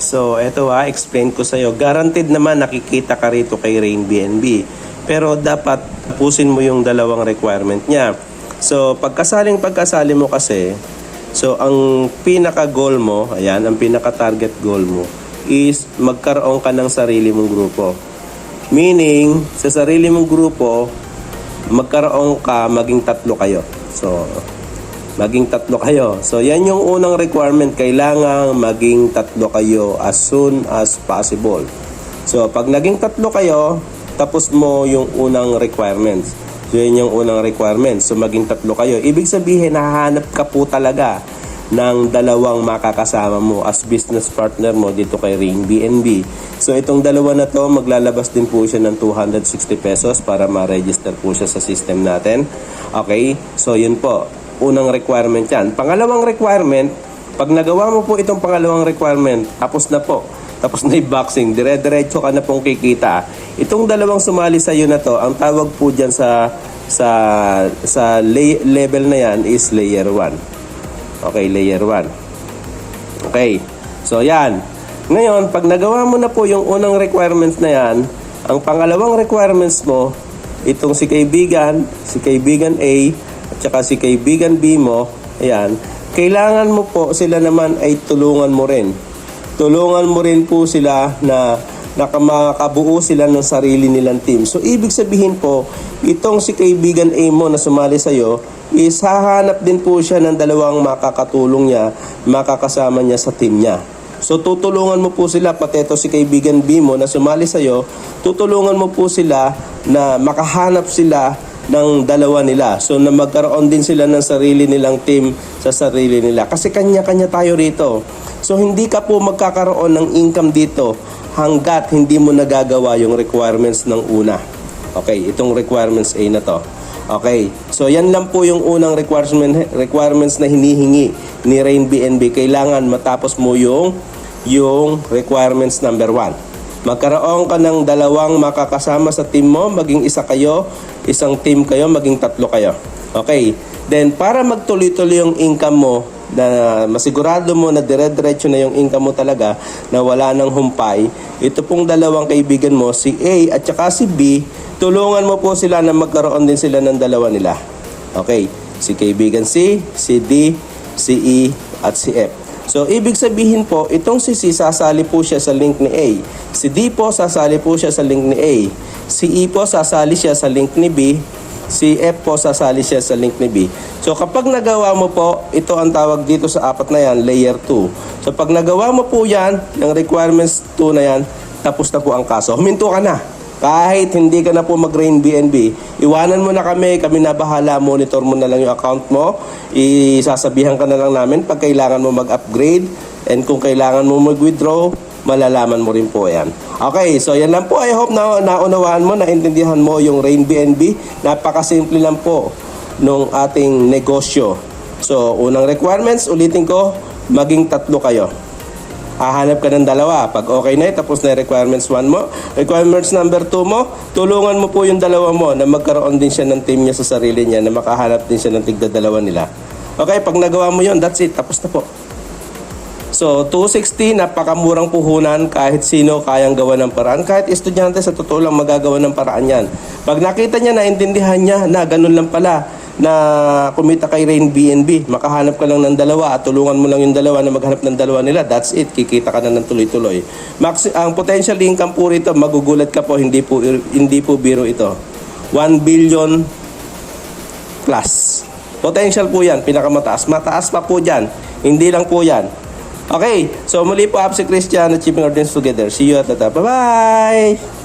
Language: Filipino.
So, eto ha, explain ko sa'yo. Guaranteed naman nakikita ka rito kay Rain BNB. Pero dapat tapusin mo yung dalawang requirement niya. So, pagkasaling pagkasali mo kasi, so ang pinaka-goal mo, ayan, ang pinaka-target goal mo, is magkaroon ka ng sarili mong grupo. Meaning, sa sarili mong grupo, magkaroon ka, maging tatlo kayo. So, maging tatlo kayo. So, yan yung unang requirement. Kailangan maging tatlo kayo as soon as possible. So, pag naging tatlo kayo, tapos mo yung unang requirements. So, yan yung unang requirements. So, maging tatlo kayo. Ibig sabihin, nahahanap ka po talaga ng dalawang makakasama mo as business partner mo dito kay Ring BNB. So itong dalawa na to, maglalabas din po siya ng 260 pesos para ma-register po siya sa system natin. Okay? So yun po, unang requirement yan. Pangalawang requirement, pag nagawa mo po itong pangalawang requirement, tapos na po. Tapos na yung boxing, dire-diretso ka na pong kikita. Itong dalawang sumali sa iyo na to, ang tawag po dyan sa sa sa lay- level na yan is layer 1. Okay, layer 1. Okay. So, yan. Ngayon, pag nagawa mo na po yung unang requirements na yan, ang pangalawang requirements mo, itong si kaibigan, si kaibigan A, at saka si kaibigan B mo, ayan, kailangan mo po sila naman ay tulungan mo rin. Tulungan mo rin po sila na nakamakabuo sila ng sarili nilang team. So, ibig sabihin po, itong si kaibigan A mo na sumali sa'yo, is hahanap din po siya ng dalawang makakatulong niya, makakasama niya sa team niya. So tutulungan mo po sila, pati ito si kaibigan B mo na sumali sa'yo, tutulungan mo po sila na makahanap sila ng dalawa nila. So na magkaroon din sila ng sarili nilang team sa sarili nila. Kasi kanya-kanya tayo rito. So hindi ka po magkakaroon ng income dito hanggat hindi mo nagagawa yung requirements ng una. Okay, itong requirements A na to. Okay. So yan lang po yung unang requirement requirements na hinihingi ni Rain BNB. Kailangan matapos mo yung yung requirements number one. Magkaroon ka ng dalawang makakasama sa team mo, maging isa kayo, isang team kayo, maging tatlo kayo. Okay. Then para magtuloy-tuloy yung income mo, na masigurado mo na dire-diretso na yung income mo talaga na wala nang humpay, ito pong dalawang kaibigan mo, si A at saka si B, tulungan mo po sila na magkaroon din sila ng dalawa nila. Okay, si kaibigan C, si D, si E, at si F. So, ibig sabihin po, itong si C, sasali po siya sa link ni A. Si D po, sasali po siya sa link ni A. Si E po, sasali siya sa link ni B. Si F po, sasali siya sa link ni B. So, kapag nagawa mo po, ito ang tawag dito sa apat na yan, layer 2. So, pag nagawa mo po yan, yung requirements 2 na yan, tapos na po ang kaso. Huminto ka na. Kahit hindi ka na po mag-rain BNB, iwanan mo na kami, kami na bahala, monitor mo na lang yung account mo, isasabihan ka na lang namin pag kailangan mo mag-upgrade, and kung kailangan mo mag-withdraw, malalaman mo rin po yan. Okay, so yan lang po. I hope na naunawaan mo, naintindihan mo yung Rain BNB. Napakasimple lang po nung ating negosyo. So, unang requirements, ulitin ko, maging tatlo kayo hahanap ka ng dalawa. Pag okay na yun, tapos na requirements 1 mo. Requirements number 2 mo, tulungan mo po yung dalawa mo na magkaroon din siya ng team niya sa sarili niya na makahanap din siya ng tigda dalawa nila. Okay, pag nagawa mo yun, that's it. Tapos na po. So, 260, napakamurang puhunan kahit sino kayang gawa ng paraan. Kahit estudyante, sa totoo lang magagawa ng paraan yan. Pag nakita niya, naintindihan niya na ganun lang pala na kumita kay Rain BNB, makahanap ka lang ng dalawa at tulungan mo lang yung dalawa na maghanap ng dalawa nila, that's it, kikita ka na ng tuloy-tuloy. Max, ang potential income po rito, magugulat ka po, hindi po, hindi po biro ito. 1 billion plus. Potential po yan, pinakamataas. Mataas pa po dyan. Hindi lang po yan. Okay, so muli po ako si Christian, Achieving Dreams Together. See you at the top. Bye-bye!